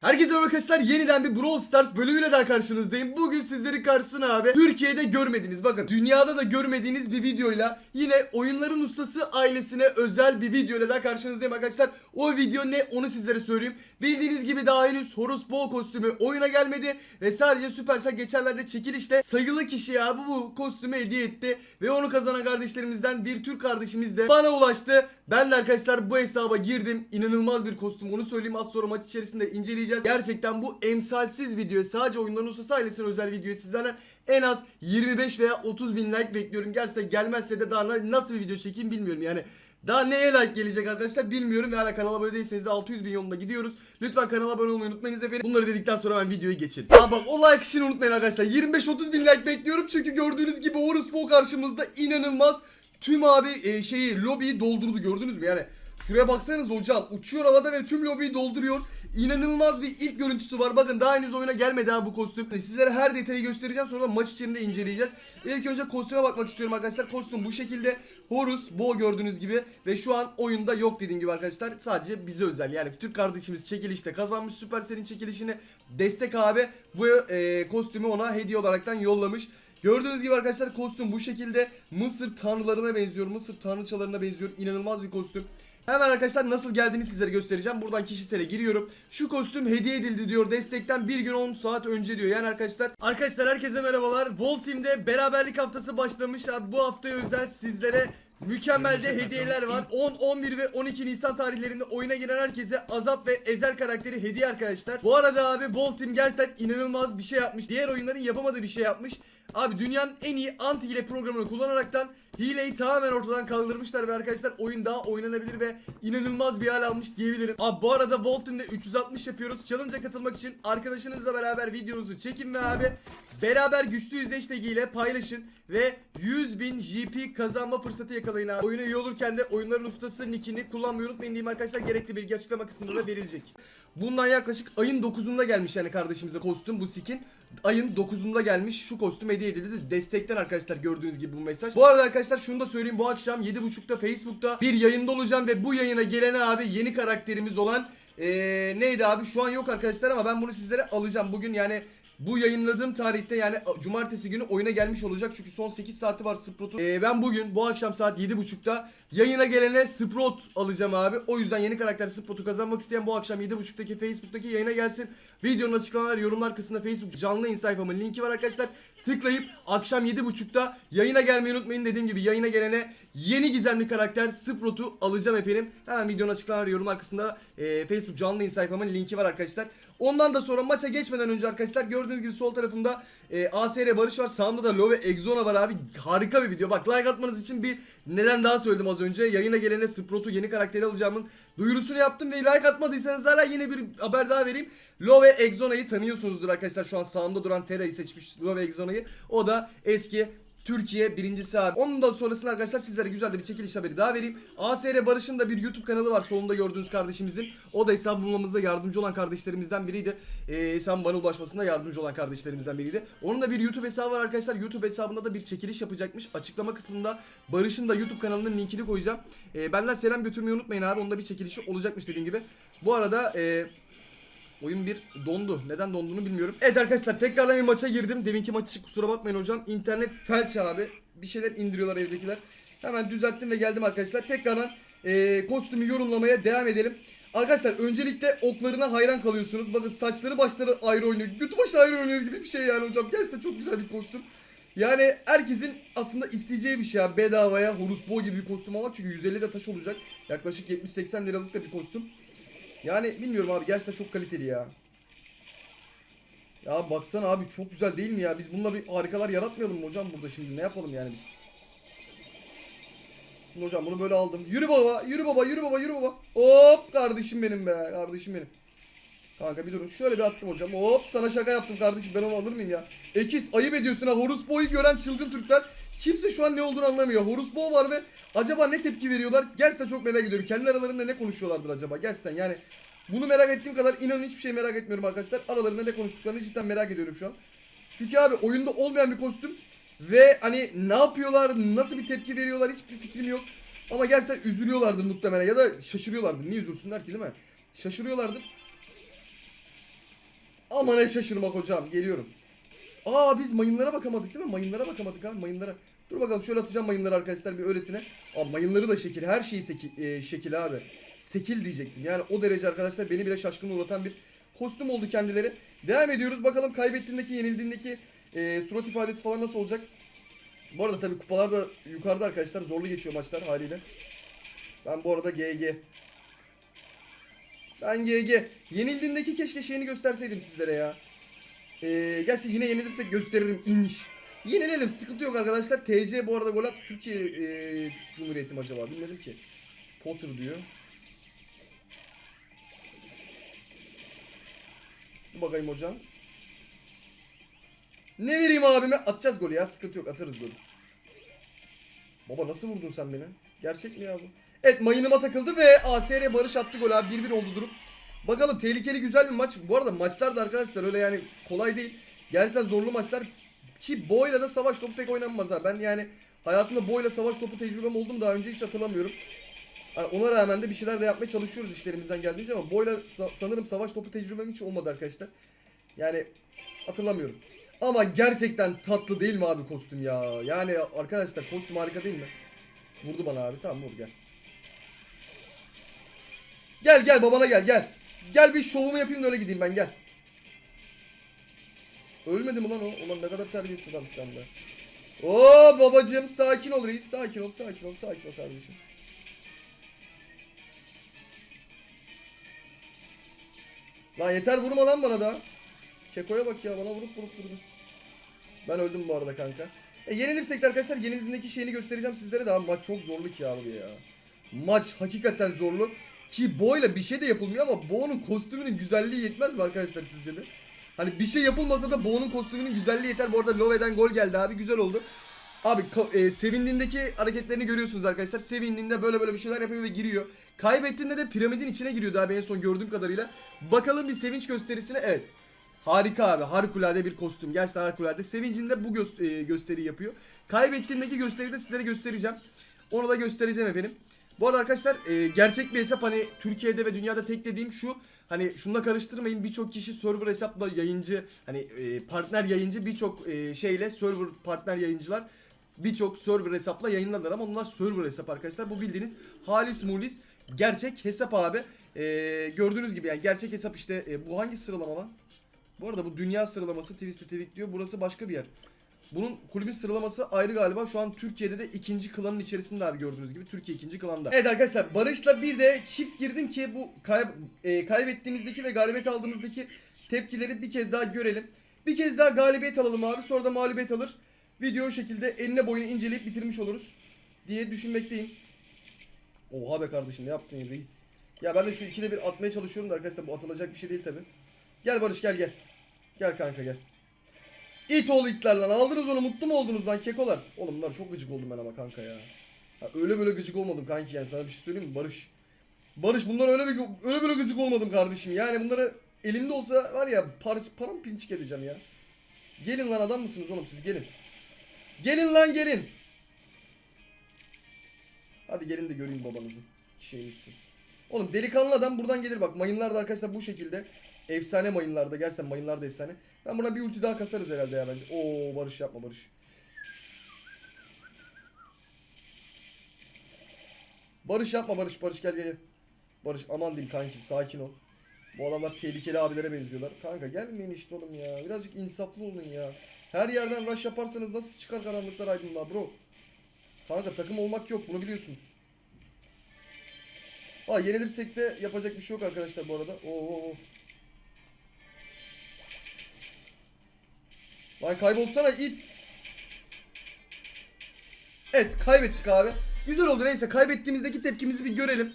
Herkese merhaba arkadaşlar yeniden bir Brawl Stars bölümüyle daha karşınızdayım. Bugün sizlerin karşısına abi Türkiye'de görmediğiniz bakın dünyada da görmediğiniz bir videoyla yine oyunların ustası ailesine özel bir videoyla daha karşınızdayım arkadaşlar. O video ne onu sizlere söyleyeyim. Bildiğiniz gibi daha henüz Horus Bow kostümü oyuna gelmedi ve sadece Supercell geçenlerde çekilişte sayılı kişiye abi bu kostümü hediye etti. Ve onu kazanan kardeşlerimizden bir Türk kardeşimiz de bana ulaştı. Ben de arkadaşlar bu hesaba girdim. İnanılmaz bir kostüm onu söyleyeyim az sonra maç içerisinde inceleyeceğiz. Gerçekten bu emsalsiz video sadece oyunların ustası ailesine özel video sizlerden en az 25 veya 30 bin like bekliyorum. Gerçekten gelmezse de daha na- nasıl bir video çekeyim bilmiyorum yani. Daha neye like gelecek arkadaşlar bilmiyorum hala kanala abone değilseniz de 600 bin yolunda gidiyoruz. Lütfen kanala abone olmayı unutmayınız efendim. Bunları dedikten sonra ben videoyu geçin. Aa bak o like işini unutmayın arkadaşlar. 25-30 bin like bekliyorum çünkü gördüğünüz gibi Horus Bow karşımızda inanılmaz tüm abi e, şeyi lobiyi doldurdu gördünüz mü yani. Şuraya baksanız hocam uçuyor havada ve tüm lobiyi dolduruyor. İnanılmaz bir ilk görüntüsü var. Bakın daha henüz oyuna gelmedi ha bu kostüm. Sizlere her detayı göstereceğim sonra maç içinde inceleyeceğiz. İlk önce kostüme bakmak istiyorum arkadaşlar. Kostüm bu şekilde. Horus, Bo gördüğünüz gibi ve şu an oyunda yok dediğim gibi arkadaşlar. Sadece bize özel. Yani Türk kardeşimiz çekilişte kazanmış Supercell'in çekilişini destek abi bu e, kostümü ona hediye olaraktan yollamış. Gördüğünüz gibi arkadaşlar kostüm bu şekilde Mısır tanrılarına benziyor. Mısır tanrıçalarına benziyor. İnanılmaz bir kostüm. Hemen arkadaşlar nasıl geldiğini sizlere göstereceğim. Buradan kişisele giriyorum. Şu kostüm hediye edildi diyor. Destekten bir gün 10 saat önce diyor. Yani arkadaşlar. Arkadaşlar herkese merhabalar. Volt Team'de beraberlik haftası başlamış. Abi bu haftaya özel sizlere Mükemmel de hediyeler var. 10, 11 ve 12 Nisan tarihlerinde oyuna giren herkese Azap ve Ezel karakteri hediye arkadaşlar. Bu arada abi Volt Team gerçekten inanılmaz bir şey yapmış. Diğer oyunların yapamadığı bir şey yapmış. Abi dünyanın en iyi anti hile programını kullanaraktan hileyi tamamen ortadan kaldırmışlar ve arkadaşlar oyun daha oynanabilir ve inanılmaz bir hal almış diyebilirim. Abi bu arada Volt Team'de 360 yapıyoruz. Challenge'a katılmak için arkadaşınızla beraber videonuzu çekin ve abi beraber güçlü yüzleş ile paylaşın ve 100.000 GP kazanma fırsatı yakalayın abi. Oyuna iyi olurken de oyunların ustası nickini kullanmayı unutmayın diyeyim arkadaşlar. Gerekli bilgi açıklama kısmında da verilecek. Bundan yaklaşık ayın 9'unda gelmiş yani kardeşimize kostüm bu skin. Ayın 9'unda gelmiş şu kostüm hediye edildi. Destekten arkadaşlar gördüğünüz gibi bu mesaj. Bu arada arkadaşlar şunu da söyleyeyim. Bu akşam 7.30'da Facebook'ta bir yayında olacağım ve bu yayına gelene abi yeni karakterimiz olan ee, neydi abi şu an yok arkadaşlar ama ben bunu sizlere alacağım. Bugün yani bu yayınladığım tarihte yani cumartesi günü oyuna gelmiş olacak çünkü son 8 saati var Sprout'un. Ee, ben bugün bu akşam saat 7.30'da yayına gelene Sprout alacağım abi. O yüzden yeni karakter Sprout'u kazanmak isteyen bu akşam 7.30'daki Facebook'taki yayına gelsin. Videonun açıklamalar yorumlar kısmında Facebook canlı yayın sayfamın linki var arkadaşlar. Tıklayıp akşam 7.30'da yayına gelmeyi unutmayın. Dediğim gibi yayına gelene yeni gizemli karakter Sprout'u alacağım efendim. Hemen videonun açıklamalar yorumlar kısmında e, Facebook canlı yayın sayfamın linki var arkadaşlar. Ondan da sonra maça geçmeden önce arkadaşlar gördüğünüz gibi sol tarafımda e, ASR Barış var. Sağımda da Love Exona var abi. Harika bir video. Bak like atmanız için bir neden daha söyledim az önce. Yayına gelene Sprout'u yeni karakteri alacağımın duyurusunu yaptım ve like atmadıysanız hala yine bir haber daha vereyim. Love Exona'yı tanıyorsunuzdur arkadaşlar. Şu an sağımda duran Tera'yı seçmiş Love Exona'yı. O da eski Türkiye birincisi abi. Onun da sonrasında arkadaşlar sizlere güzel de bir çekiliş haberi daha vereyim. ASR Barış'ın da bir YouTube kanalı var solunda gördüğünüz kardeşimizin. O da hesap bulmamızda yardımcı olan kardeşlerimizden biriydi. Ee, hesabın bana ulaşmasında yardımcı olan kardeşlerimizden biriydi. Onun da bir YouTube hesabı var arkadaşlar. YouTube hesabında da bir çekiliş yapacakmış. Açıklama kısmında Barış'ın da YouTube kanalının linkini koyacağım. Ee, benden selam götürmeyi unutmayın abi. Onda bir çekilişi olacakmış dediğim gibi. Bu arada e, Oyun bir dondu. Neden donduğunu bilmiyorum. Evet arkadaşlar tekrardan bir maça girdim. Deminki maç için kusura bakmayın hocam. İnternet felç abi. Bir şeyler indiriyorlar evdekiler. Hemen düzelttim ve geldim arkadaşlar. Tekrardan eee, kostümü yorumlamaya devam edelim. Arkadaşlar öncelikle oklarına hayran kalıyorsunuz. Bakın saçları başları ayrı oynuyor. Götü başı ayrı oynuyor gibi bir şey yani hocam. Gerçekten çok güzel bir kostüm. Yani herkesin aslında isteyeceği bir şey ya. Bedavaya Horus Bow gibi bir kostüm ama çünkü 150 de taş olacak. Yaklaşık 70-80 liralık da bir kostüm. Yani bilmiyorum abi gerçekten çok kaliteli ya. Ya baksana abi çok güzel değil mi ya? Biz bununla bir harikalar yaratmayalım mı hocam burada şimdi? Ne yapalım yani biz? Şimdi hocam bunu böyle aldım. Yürü baba, yürü baba, yürü baba, yürü baba. Hop kardeşim benim be, kardeşim benim. Kanka bir durun. Şöyle bir attım hocam. Hop sana şaka yaptım kardeşim. Ben onu alır mıyım ya? Ekis ayıp ediyorsun ha. Horus Boy'u gören çılgın Türkler. Kimse şu an ne olduğunu anlamıyor. Horus Boy var ve acaba ne tepki veriyorlar? Gerçekten çok merak ediyorum. Kendi aralarında ne konuşuyorlardır acaba? Gerçekten yani bunu merak ettiğim kadar inanın hiçbir şey merak etmiyorum arkadaşlar. Aralarında ne konuştuklarını cidden merak ediyorum şu an. Çünkü abi oyunda olmayan bir kostüm ve hani ne yapıyorlar, nasıl bir tepki veriyorlar hiçbir fikrim yok. Ama gerçekten üzülüyorlardır muhtemelen ya da şaşırıyorlardır. Niye üzülsünler ki değil mi? Şaşırıyorlardır. Ama ne şaşırmak hocam. Geliyorum. Aa biz mayınlara bakamadık değil mi? Mayınlara bakamadık abi mayınlara. Dur bakalım şöyle atacağım mayınları arkadaşlar bir öylesine. Aa mayınları da şekil. Her şeyi sekil, e, şekil abi. Sekil diyecektim. Yani o derece arkadaşlar beni bile şaşkın uğratan bir kostüm oldu kendileri. Devam ediyoruz. Bakalım kaybettiğindeki, yenildiğindeki e, surat ifadesi falan nasıl olacak? Bu arada tabii kupalar da yukarıda arkadaşlar. Zorlu geçiyor maçlar haliyle. Ben bu arada GG. Ben GG. Yenildiğindeki keşke şeyini gösterseydim sizlere ya. Ee, gerçi yine yenilirsek gösteririm inş. Yenilelim sıkıntı yok arkadaşlar. TC bu arada gol at Türkiye e, Cumhuriyeti mi acaba bilmedim ki. Potter diyor. Dur bakayım hocam. Ne vereyim abime? Atacağız golü ya sıkıntı yok atarız golü. Baba nasıl vurdun sen beni? Gerçek mi ya bu? Evet mayınıma takıldı ve ASR Barış attı gol abi 1-1 oldu durum. Bakalım tehlikeli güzel bir maç. Bu arada maçlar da arkadaşlar öyle yani kolay değil. Gerçekten zorlu maçlar. Ki boyla da savaş topu pek oynanmaz ha. Ben yani hayatımda boyla savaş topu tecrübem oldu mu daha önce hiç hatırlamıyorum. Yani ona rağmen de bir şeyler de yapmaya çalışıyoruz işlerimizden geldiğince ama boyla sa- sanırım savaş topu tecrübem hiç olmadı arkadaşlar. Yani hatırlamıyorum. Ama gerçekten tatlı değil mi abi kostüm ya? Yani arkadaşlar kostüm harika değil mi? Vurdu bana abi tamam vur gel. Gel gel babana gel gel. Gel bir şovumu yapayım da öyle gideyim ben gel. Ölmedi mi lan o? Ulan ne kadar terbiyesiz adam sen de. Oo babacım sakin ol reis. Sakin ol sakin ol sakin ol kardeşim. Lan yeter vurma lan bana da. Keko'ya bak ya bana vurup vurup durdu. Ben öldüm bu arada kanka. E yenilirsek de arkadaşlar yenildiğindeki şeyini göstereceğim sizlere de abi maç çok zorlu ki abi ya. Maç hakikaten zorlu. Ki Bo'yla bir şey de yapılmıyor ama Bo'nun kostümünün güzelliği yetmez mi arkadaşlar sizce de? Hani bir şey yapılmasa da Bo'nun kostümünün güzelliği yeter. Bu arada Love'den gol geldi abi güzel oldu. Abi e, sevindiğindeki hareketlerini görüyorsunuz arkadaşlar. Sevindiğinde böyle böyle bir şeyler yapıyor ve giriyor. Kaybettiğinde de piramidin içine giriyordu abi en son gördüğüm kadarıyla. Bakalım bir sevinç gösterisine. Evet. Harika abi. Harikulade bir kostüm. Gerçekten harikulade. Sevincinde bu gö- e, gösteriyi yapıyor. Kaybettiğindeki gösteriyi de sizlere göstereceğim. Onu da göstereceğim efendim. Bu arada arkadaşlar e, gerçek bir hesap hani Türkiye'de ve dünyada tek dediğim şu. Hani şununla karıştırmayın birçok kişi server hesapla yayıncı hani e, partner yayıncı birçok e, şeyle server partner yayıncılar birçok server hesapla yayınlarlar ama onlar server hesap arkadaşlar. Bu bildiğiniz halis mulis gerçek hesap abi. E, gördüğünüz gibi yani gerçek hesap işte e, bu hangi sıralama lan? Bu arada bu dünya sıralaması Twisted Tweak diyor. Burası başka bir yer. Bunun kulübün sıralaması ayrı galiba. Şu an Türkiye'de de ikinci klanın içerisinde abi gördüğünüz gibi. Türkiye ikinci klanda. Evet arkadaşlar Barış'la bir de çift girdim ki bu kay- e, kaybettiğimizdeki ve galibiyet aldığımızdaki tepkileri bir kez daha görelim. Bir kez daha galibiyet alalım abi. Sonra da mağlubiyet alır. Video o şekilde eline boyunu inceleyip bitirmiş oluruz. Diye düşünmekteyim. Oha be kardeşim ne yaptın ya reis. Ya ben de şu ikide bir atmaya çalışıyorum da arkadaşlar bu atılacak bir şey değil tabi. Gel Barış gel gel. Gel kanka gel. İt oğlu itler lan aldınız onu mutlu mu oldunuz lan kekolar? Oğlum bunlar çok gıcık oldum ben ama kanka ya. Ha, öyle böyle gıcık olmadım kanki yani sana bir şey söyleyeyim mi Barış? Barış bunlar öyle bir öyle böyle gıcık olmadım kardeşim. Yani bunları elimde olsa var ya par param pinçik edeceğim ya. Gelin lan adam mısınız oğlum siz gelin. Gelin lan gelin. Hadi gelin de göreyim babanızı. Şeyinizi. Oğlum delikanlı adam buradan gelir bak mayınlar da arkadaşlar bu şekilde. Efsane mayınlarda gerçekten mayınlar da efsane. Ben buna bir ulti daha kasarız herhalde ya bence. Oo Barış yapma Barış. Barış yapma Barış Barış gel. gel. Barış aman diyeyim kankim sakin ol. Bu adamlar tehlikeli abilere benziyorlar. Kanka gelmeyin işte oğlum ya. Birazcık insaflı olun ya. Her yerden rush yaparsanız nasıl çıkar karanlıklar aydınlığa bro. Kanka takım olmak yok bunu biliyorsunuz. Ha yenilirsek de yapacak bir şey yok arkadaşlar bu arada. Oo, oo, Lan kaybolsana it. Evet kaybettik abi. Güzel oldu neyse kaybettiğimizdeki tepkimizi bir görelim.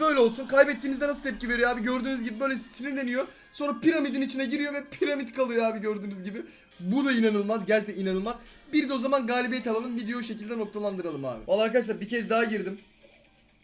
Böyle olsun. Kaybettiğimizde nasıl tepki veriyor abi gördüğünüz gibi böyle sinirleniyor. Sonra piramidin içine giriyor ve piramit kalıyor abi gördüğünüz gibi. Bu da inanılmaz. Gerçekten inanılmaz. Bir de o zaman galibiyet alalım. Videoyu şekilde noktalandıralım abi. Vallahi arkadaşlar bir kez daha girdim.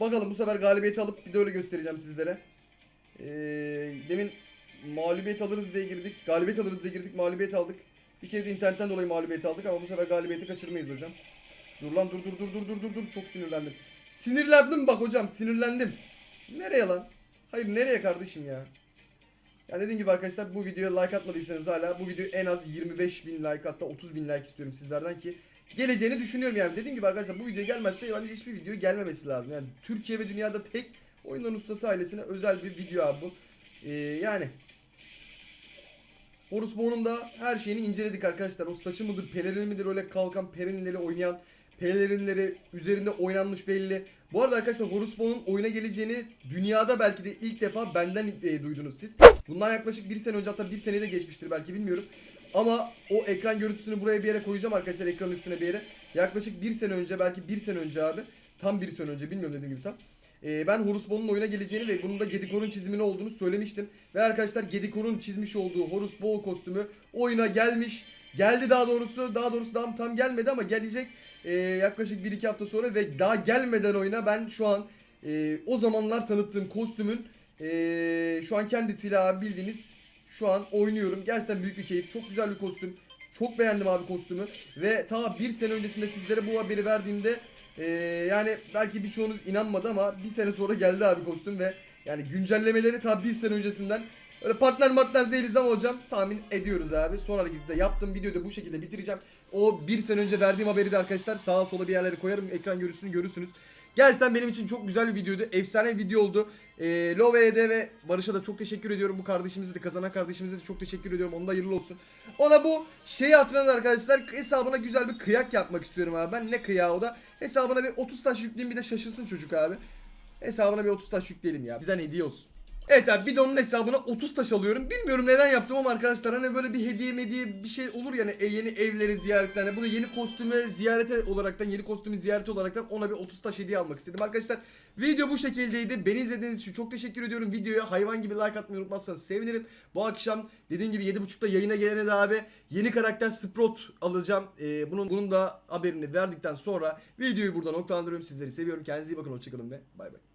Bakalım bu sefer galibiyeti alıp bir de öyle göstereceğim sizlere. Ee, demin mağlubiyet alırız diye girdik. Galibiyet alırız diye girdik. Mağlubiyet aldık. Bir kez internetten dolayı mağlubiyet aldık ama bu sefer galibiyeti kaçırmayız hocam. Dur lan dur dur dur dur dur dur dur çok sinirlendim. Sinirlendim bak hocam sinirlendim. Nereye lan? Hayır nereye kardeşim ya? Yani dediğim gibi arkadaşlar bu videoya like atmadıysanız hala bu videoyu en az 25 bin like hatta 30 bin like istiyorum sizlerden ki geleceğini düşünüyorum yani. Dediğim gibi arkadaşlar bu video gelmezse bence hiçbir video gelmemesi lazım. Yani Türkiye ve dünyada tek oyunların ustası ailesine özel bir video abi bu. Ee, yani Horus Bone'un da her şeyini inceledik arkadaşlar. O saçı mıdır, pelerini midir öyle kalkan perinleri oynayan pelerinleri üzerinde oynanmış belli. Bu arada arkadaşlar Horus Bone'un oyuna geleceğini dünyada belki de ilk defa benden e, duydunuz siz. Bundan yaklaşık bir sene önce hatta bir seneyi de geçmiştir belki bilmiyorum. Ama o ekran görüntüsünü buraya bir yere koyacağım arkadaşlar ekranın üstüne bir yere. Yaklaşık bir sene önce belki bir sene önce abi. Tam bir sene önce bilmiyorum dediğim gibi tam. Ee, ben Horus Bone'un oyuna geleceğini ve bunun da Gedikor'un çizimini olduğunu söylemiştim. Ve arkadaşlar Gedikor'un çizmiş olduğu Horus Bone kostümü oyuna gelmiş. Geldi daha doğrusu. Daha doğrusu tam, tam gelmedi ama gelecek. Ee, yaklaşık 1-2 hafta sonra ve daha gelmeden oyuna ben şu an e, o zamanlar tanıttığım kostümün e, şu an kendisiyle abi bildiğiniz şu an oynuyorum. Gerçekten büyük bir keyif. Çok güzel bir kostüm. Çok beğendim abi kostümü. Ve ta bir sene öncesinde sizlere bu haberi verdiğimde ee, yani belki birçoğunuz inanmadı ama bir sene sonra geldi abi kostüm ve yani güncellemeleri ta bir sene öncesinden Öyle partner partner değiliz ama hocam tahmin ediyoruz abi. Son hareketi de yaptım. Videoyu da bu şekilde bitireceğim. O bir sene önce verdiğim haberi de arkadaşlar sağa sola bir yerlere koyarım. Ekran görüntüsünü görürsünüz. Gerçekten benim için çok güzel bir videoydu. Efsane bir video oldu. Ee, Love'ye ve Barış'a da çok teşekkür ediyorum. Bu kardeşimize de kazanan kardeşimize de çok teşekkür ediyorum. Onun da hayırlı olsun. Ona bu şeyi hatırlanan arkadaşlar hesabına güzel bir kıyak yapmak istiyorum abi. Ben ne kıyağı o da. Hesabına bir 30 taş yükleyeyim bir de şaşırsın çocuk abi. Hesabına bir 30 taş yükleyelim ya. Bizden hediye olsun. Evet abi bir de onun hesabına 30 taş alıyorum. Bilmiyorum neden yaptım ama arkadaşlar hani böyle bir hediye mediye bir şey olur yani e, yeni evleri ziyaretten. Hani bunu yeni kostümü ziyarete olaraktan yeni kostümü ziyareti olaraktan ona bir 30 taş hediye almak istedim. Arkadaşlar video bu şekildeydi. Beni izlediğiniz için çok teşekkür ediyorum. Videoya hayvan gibi like atmayı unutmazsanız sevinirim. Bu akşam dediğim gibi 7.30'da yayına gelene de abi yeni karakter Sprout alacağım. Ee, bunun bunun da haberini verdikten sonra videoyu burada noktalandırıyorum. Sizleri seviyorum. Kendinize iyi bakın. Hoşçakalın ve bay bay.